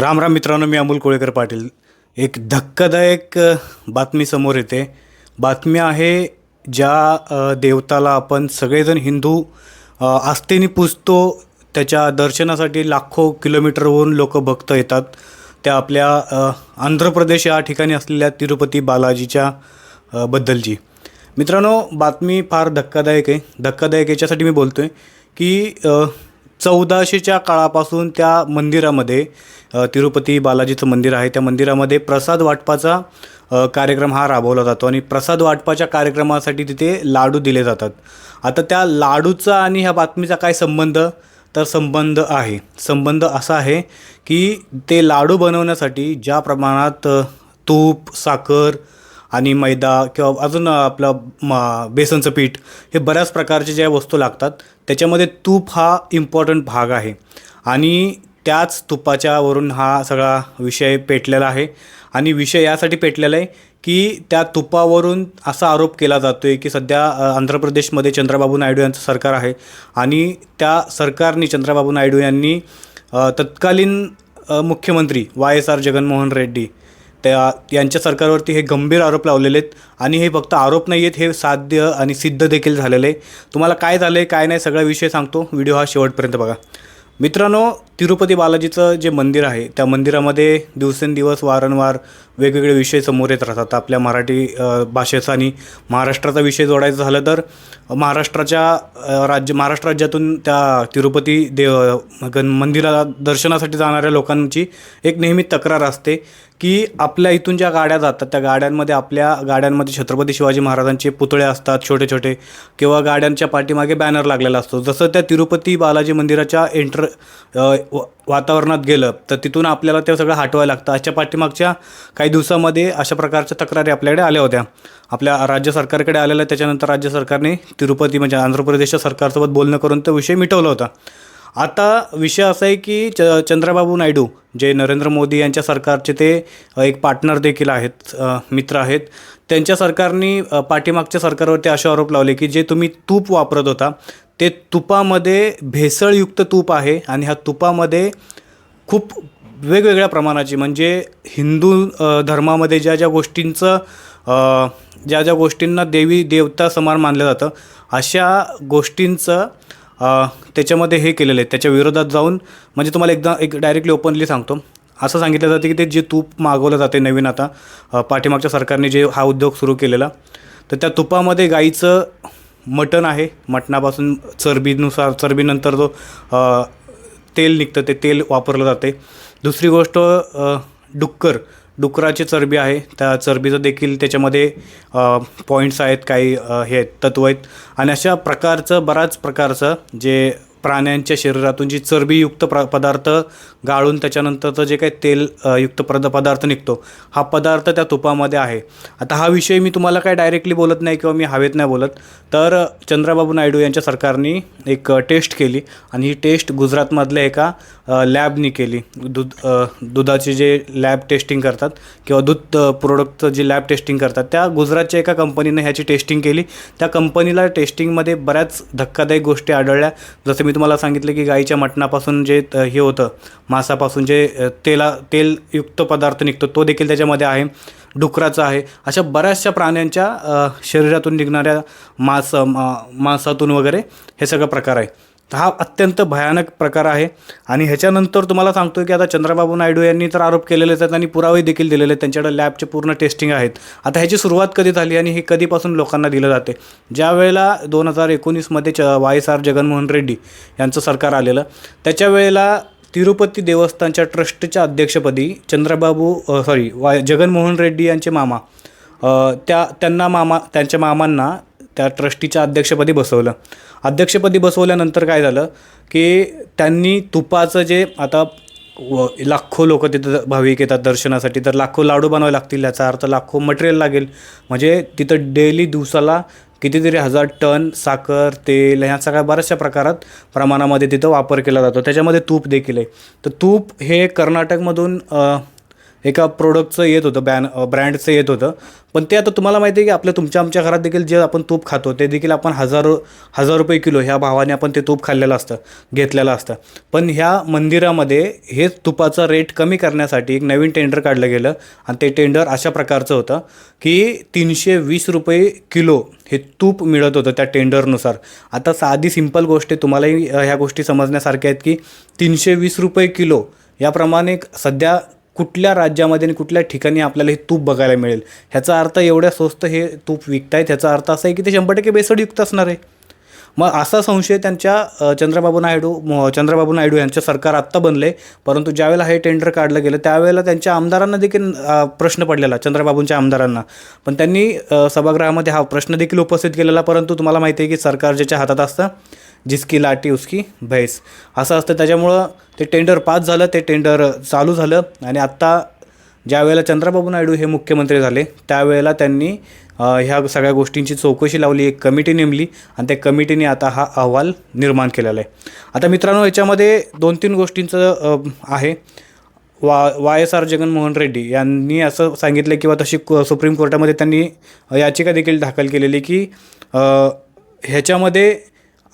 राम राम मित्रांनो मी अमोल कोळेकर पाटील. एक धक्कादायक बातमी समोर येते. बातमी आहे ज्या देवताला आपण सगळेजण हिंदू आस्थेने पूजतो त्याच्या दर्शनासाठी लाखो किलोमीटरवरून लोक भक्त येतात. त्या आपल्या आंध्र प्रदेश या ठिकाणी असलेल्या तिरुपती बालाजीच्या बद्दलची. मित्रांनो बातमी फार धक्कादायक आहे. धक्कादायक याच्यासाठी मी बोलतो आहे की चौदाशेच्या काळापासून त्या मंदिरामध्ये तिरुपती बालाजीचं मंदिर आहे. त्या मंदिरामध्ये प्रसाद वाटपाचा कार्यक्रम हा राबवला जातो आणि प्रसाद वाटपाच्या कार्यक्रमासाठी तिथे लाडू दिले जातात. आता त्या लाडूचा आणि ह्या बातमीचा काय संबंध? तर संबंध आहे. संबंध असा आहे की ते लाडू बनवण्यासाठी ज्या प्रमाणात तूप साखर आणि मैदा किंवा अजून आपलं म बेसनचं पीठ हे बऱ्याच प्रकारचे ज्या वस्तू लागतात त्याच्यामध्ये तूप हा इम्पॉर्टंट भाग आहे. आणि त्याच तुपाच्यावरून हा सगळा विषय पेटलेला आहे. आणि विषय यासाठी पेटलेला आहे की त्या तुपावरून असा आरोप केला जातो आहे की सध्या आंध्र प्रदेशमध्ये चंद्रबाबू नायडू यांचं सरकार आहे. आणि त्या सरकारने चंद्रबाबू नायडू यांनी तत्कालीन मुख्यमंत्री Y S R Jaganmohan Reddy त्या यांच्या सरकारवरती हे गंभीर आरोप लावलेले आहेत आणि हे फक्त आरोप नाही आहेत हे साध्य आणि सिद्ध देखील झालेलं आहे. तुम्हाला काय झालं आहे काय नाही सगळा विषय सांगतो. व्हिडिओ हा शेवटपर्यंत बघा. मित्रांनो तिरुपती बालाजीचं जे मंदिर आहे त्या मंदिरामध्ये दिवसेंदिवस वारंवार वेगवेगळे विषय समोर येत राहतात. आपल्या मराठी भाषेचा आणि महाराष्ट्राचा विषय जोडायचा झालं तर महाराष्ट्राच्या राज्य महाराष्ट्र राज्यातून त्या तिरुपती देव गण मंदिराला दर्शनासाठी जाणाऱ्या लोकांची एक नेहमी तक्रार असते की आपल्या इथून ज्या गाड्या जातात त्या गाड्यांमध्ये आपल्या गाड्यांमध्ये छत्रपती शिवाजी महाराजांचे पुतळे असतात छोटे छोटे किंवा गाड्यांच्या पाठीमागे बॅनर लागलेला असतो. जसं त्या तिरुपती बालाजी मंदिराच्या एंटर व- वातावरणात गेलं तर तिथून आपल्याला ते सगळं हटवायला लागतं. आजच्या पाठीमागच्या काही दिवसामध्ये अशा प्रकारच्या तक्रारी आपल्याकडे आल्या होत्या. आपल्या राज्य सरकारकडे आलेल्या त्याच्यानंतर राज्य सरकारने तिरुपती म्हणजे आंध्र प्रदेशच्या सरकारसोबत बोलणं करून तो विषय मिटवला होता. आता विषय असा आहे की च चंद्रबाबू नायडू जे नरेंद्र मोदी यांच्या सरकारचे ते एक पार्टनर देखील आहेत मित्र आहेत त्यांच्या सरकारने पाठीमागच्या सरकारवरती असे आरोप लावले की जे तुम्ही तूप वापरत होता ते तुपामध्ये भेसळयुक्त तूप आहे आणि ह्या तुपामध्ये खूप वेगवेगळ्या प्रमाणाची म्हणजे हिंदू धर्मामध्ये ज्या ज्या गोष्टींचं ज्या ज्या गोष्टींना देवी देवता समान मानलं जातं अशा गोष्टींचं त्याच्यामध्ये हे केलेलं आहे. त्याच्या विरोधात जाऊन म्हणजे तुम्हाला एकदा एक डायरेक्टली ओपनली सांगतो. असं सांगितलं जातं की ते जे तूप मागवलं जाते नवीन आता पाठीमागच्या सरकारने जे हा उद्योग सुरू केलेला तर त्या तुपामध्ये गाईचं मटण आहे. मटणापासून चरबीनुसार चरबीनंतर जो तेल निघतं ते तेल वापरलं जाते. दुसरी गोष्ट डुक्कर. डुकराची चरबी आहे. त्या चरबीचं देखील त्याच्यामध्ये पॉईंट्स आहेत काही हे आहेत तत्व आहेत. आणि अशा प्रकारचं बराच प्रकारचं जे प्राण्यांच्या शरीरातून जी चरबीयुक्त प्र पदार्थ गाळून त्याच्यानंतरचं जे काही तेल युक्त प्रद पदार्थ निघतो हा पदार्थ त्या तुपामध्ये आहे. आता हा विषय मी तुम्हाला काय डायरेक्टली बोलत नाही किंवा मी हवेत नाही बोलत तर चंद्राबाबू नायडू यांच्या सरकारने एक टेस्ट केली आणि ही टेस्ट गुजरातमधल्या एका लॅबनी केली. दूध दुधाची दुधाचे जे लॅब टेस्टिंग करतात किंवा दूध प्रोडक्टचं जे लॅब टेस्टिंग करतात त्या गुजरातच्या एका कंपनीनं ह्याची टेस्टिंग केली. त्या कंपनीला टेस्टिंगमध्ये बऱ्याच धक्कादायक गोष्टी आढळल्या. जसं मी तुम्हाला सांगितलं की गाईच्या मटणापासून जे हे होतं मांसापासून जे तेला तेलयुक्त पदार्थ निघतो तो देखील त्याच्यामध्ये आहे. डुकराचं आहे. अशा बऱ्याचशा प्राण्यांच्या शरीरातून निघणाऱ्या मांस मांसातून वगैरे हे सगळं प्रकार आहे. हा अत्यंत भयानक प्रकार आहे. आणि ह्याच्यानंतर तुम्हाला सांगतो की आता चंद्रबाबू नायडू यांनी तर आरोप केलेले आहेत आणि पुरावे देखील दिलेले आहेत. त्यांच्याकडे लॅबचे पूर्ण टेस्टिंग आहेत. आता ह्याची सुरुवात कधी झाली आणि हे कधीपासून लोकांना दिलं जाते? ज्या वेळेला दोन हजार एकोणीसमध्ये च Y S R Jaganmohan Reddy यांचं सरकार आलेलं त्याच्या वेळेला तिरुपती देवस्थानच्या ट्रस्टच्या अध्यक्षपदी चंद्रबाबू सॉरी वाय जगनमोहन रेड्डी यांचे मामा त्या त्यांना मामा त्यांच्या मामांना त्या ट्रस्टीच्या अध्यक्षपदी बसवलं. अध्यक्षपदी बसवल्यानंतर काय झालं की त्यांनी तुपाचं जे आता व लाखो लोक तिथं भाविक येतात दर्शनासाठी तर लाखो लाडू बनवावे लागतील याचा अर्थ लाखो मटेरियल लागेल. म्हणजे तिथं डेली दिवसाला कितीतरी हजार टन साखर तेल ह्या सगळ्या बऱ्याचशा प्रकारात प्रमाणामध्ये तिथं वापर केला जातो. त्याच्यामध्ये तूप देखील आहे. तर तूप हे कर्नाटकमधून एका प्रोडक्टचं येत होतं बॅन ब्रँडचं येत होतं. पण ते आता तुम्हाला माहिती आहे की आपल्या तुमच्या आमच्या घरात देखील जे आपण तूप खातो ते देखील आपण हजारो हजार रुपये किलो ह्या भावाने आपण ते तूप खाल्लेलं असतं घेतलेलं असतं. पण ह्या मंदिरामध्ये हेच तुपाचा रेट कमी करण्यासाठी एक नवीन टेंडर काढलं गेलं आणि ते टेंडर अशा प्रकारचं होतं की तीनशे वीस रुपये किलो हे तूप मिळत होतं त्या टेंडरनुसार आता साधी सिंपल गोष्ट आहे तुम्हालाही ह्या गोष्टी समजण्यासारख्या आहेत की तीनशे वीस रुपये किलो याप्रमाणे सध्या कुठल्या राज्यामध्ये आणि कुठल्या ठिकाणी आपल्याला हे तूप बघायला मिळेल? ह्याचा अर्थ एवढ्या स्वस्त हे तूप विकतायत ह्याचा अर्थ असा आहे की ते शंभर टक्के बेसडयुक्त असणार आहे. मग असा संशय त्यांच्या चंद्रबाबू नायडू म- चंद्रबाबू नायडू यांचं सरकार आत्ता बनले परंतु ज्यावेळेला हे टेंडर काढलं गेलं त्यावेळेला त्यांच्या आमदारांना देखील प्रश्न पडलेला चंद्रबाबूंच्या आमदारांना. पण त्यांनी सभागृहामध्ये हा प्रश्न देखील उपस्थित केलेला परंतु तुम्हाला माहिती आहे की सरकार ज्याच्या हातात असतं जिसकी लाटी उसकी भैस. असं असतं. त्याच्यामुळं ते टेंडर पास झालं ते टेंडर चालू झालं आणि आत्ता ज्यावेळेला चंद्रबाबू नायडू हे मुख्यमंत्री झाले त्यावेळेला त्यांनी ह्या सगळ्या गोष्टींची चौकशी लावली एक कमिटी नेमली आणि त्या कमिटीने आता हा अहवाल निर्माण केलेला आहे. आता मित्रांनो याच्यामध्ये दोन तीन गोष्टींचं आहे. वा Y S R Jaganmohan Reddy यांनी असं सांगितलं किंवा तशी सुप्रीम कोर्टामध्ये त्यांनी याचिका देखील दाखल केलेली की ह्याच्यामध्ये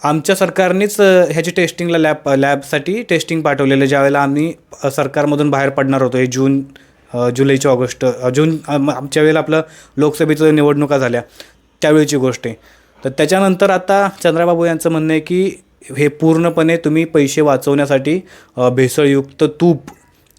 आमच्या सरकारनेच ह्याची टेस्टिंगला लॅब लॅबसाठी टेस्टिंग पाठवलेलं ज्यावेळेला आम्ही सरकारमधून बाहेर पडणार होतो हे जून जुलैच्या ऑगस्ट जून आमच्या वेळेला आपलं लोकसभेचं निवडणुका झाल्या त्यावेळीची गोष्ट आहे. तर त्याच्यानंतर आता चंद्राबाबू यांचं म्हणणं आहे की हे पूर्णपणे तुम्ही पैसे वाचवण्यासाठी भेसळयुक्त तूप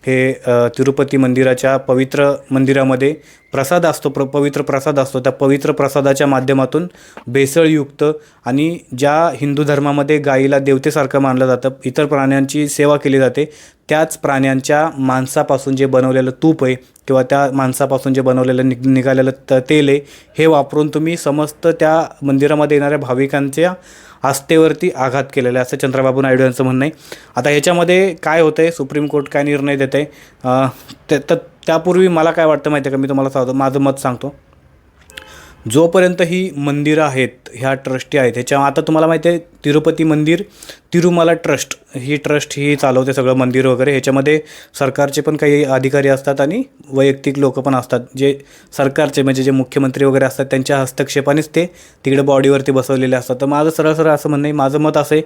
हे तिरुपती मंदिराच्या पवित्र मंदिरामध्ये प्रसाद असतो प्र पवित्र प्रसाद असतो. त्या पवित्र प्रसादाच्या माध्यमातून भेसळयुक्त आणि ज्या हिंदू धर्मामध्ये गाईला देवतेसारखं मानलं जातं इतर प्राण्यांची सेवा केली जाते त्याच प्राण्यांच्या मांसापासून जे बनवलेलं तूप आहे किंवा त्या माणसापासून जे बनवलेलं नि निघालेलं त तेल आहे हे वापरून तुम्ही समस्त त्या मंदिरामध्ये येणाऱ्या भाविकांच्या आस्थेवरती आघात केलेला आहे असं चंद्रबाबू नायडू यांचं म्हणणं आहे. आता ह्याच्यामध्ये काय होतं आहे सुप्रीम कोर्ट काय निर्णय देत आहे तर त्यापूर्वी मला काय वाटतं माहिती आहे का? मी तुम्हाला सांगतो माझं मत सांगतो. जोपर्यंत ही मंदिरं आहेत ह्या ट्रस्टी आहेत ह्याच्या आता तुम्हाला माहिती आहे तिरुपती मंदिर तिरुमला ट्रस्ट ही ट्रस्ट ही चालवते सगळं मंदिर वगैरे. ह्याच्यामध्ये सरकारचे पण काही अधिकारी असतात आणि वैयक्तिक लोक पण असतात. जे सरकारचे म्हणजे जे मुख्यमंत्री वगैरे असतात त्यांच्या हस्तक्षेपानेच ते तिकडे बॉडीवरती बसवलेले असतात. तर माझं सरळ सरळ असं म्हणणं आहे माझं मत असं आहे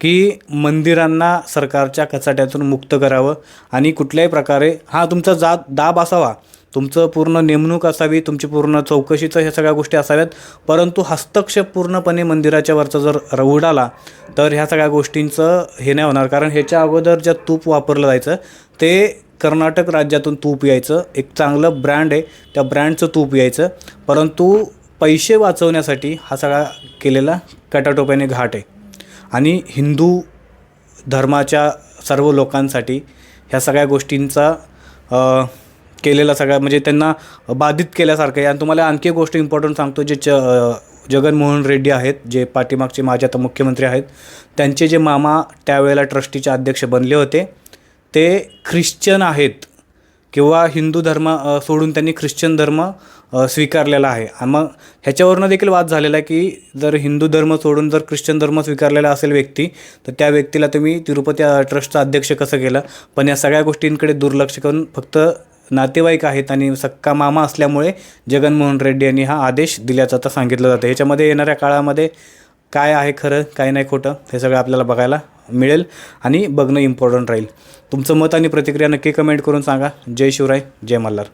की मंदिरांना सरकारच्या कचाट्यातून मुक्त करावं आणि कुठल्याही प्रकारे हा तुमचा जात दाब असावा. तुमचं पूर्ण नेमणूक असावी तुमची पूर्ण चौकशीचं ह्या सगळ्या गोष्टी असाव्यात. परंतु हस्तक्षेप पूर्णपणे मंदिराच्या वरचा जर र- उडाला तर ह्या सगळ्या गोष्टींचं हे नाही होणार. कारण ह्याच्या अगोदर ज्या तूप वापरलं जायचं ते कर्नाटक राज्यातून तूप यायचं. एक चांगलं ब्रँड आहे त्या ब्रँडचं तूप यायचं. परंतु पैसे वाचवण्यासाठी हा सगळा केलेला कटाटोप्याने घाट आहे. आणि हिंदू धर्माच्या सर्व लोकांसाठी ह्या सगळ्या गोष्टींचा केलेला सगळ्या म्हणजे त्यांना बाधित केल्यासारखं आहे. आणि तुम्हाला आणखी एक गोष्ट इम्पॉर्टंट सांगतो जे च जगनमोहन रेड्डी आहेत जे पाठीमागचे माझे आता मुख्यमंत्री आहेत त्यांचे जे मामा त्यावेळेला ट्रस्टीचे अध्यक्ष बनले होते ते ख्रिश्चन आहेत. किंवा हिंदू धर्म सोडून त्यांनी ख्रिश्चन धर्म स्वीकारलेला आहे. मग ह्याच्यावरनं देखील वाद झालेला आहे की जर हिंदू धर्म सोडून जर ख्रिश्चन धर्म स्वीकारलेला असेल व्यक्ती तर त्या व्यक्तीला तुम्ही तिरुपती ट्रस्टचा अध्यक्ष कसं केलं? पण या सगळ्या गोष्टींकडे दुर्लक्ष करून फक्त नातेवाईक आहेत आणि सक्का मामा असल्यामुळे जगनमोहन रेड्डी यांनी हा आदेश दिल्याचं आता सांगितलं जातं. ह्याच्यामध्ये येणाऱ्या काळामध्ये काय आहे खरं काय नाही खोटं हे सगळं आपल्याला बघायला मिळेल आणि बघणं इम्पॉर्टंट राहील. तुमचं मत आणि प्रतिक्रिया नक्की कमेंट करून सांगा. जय शिवराय जय मल्हार.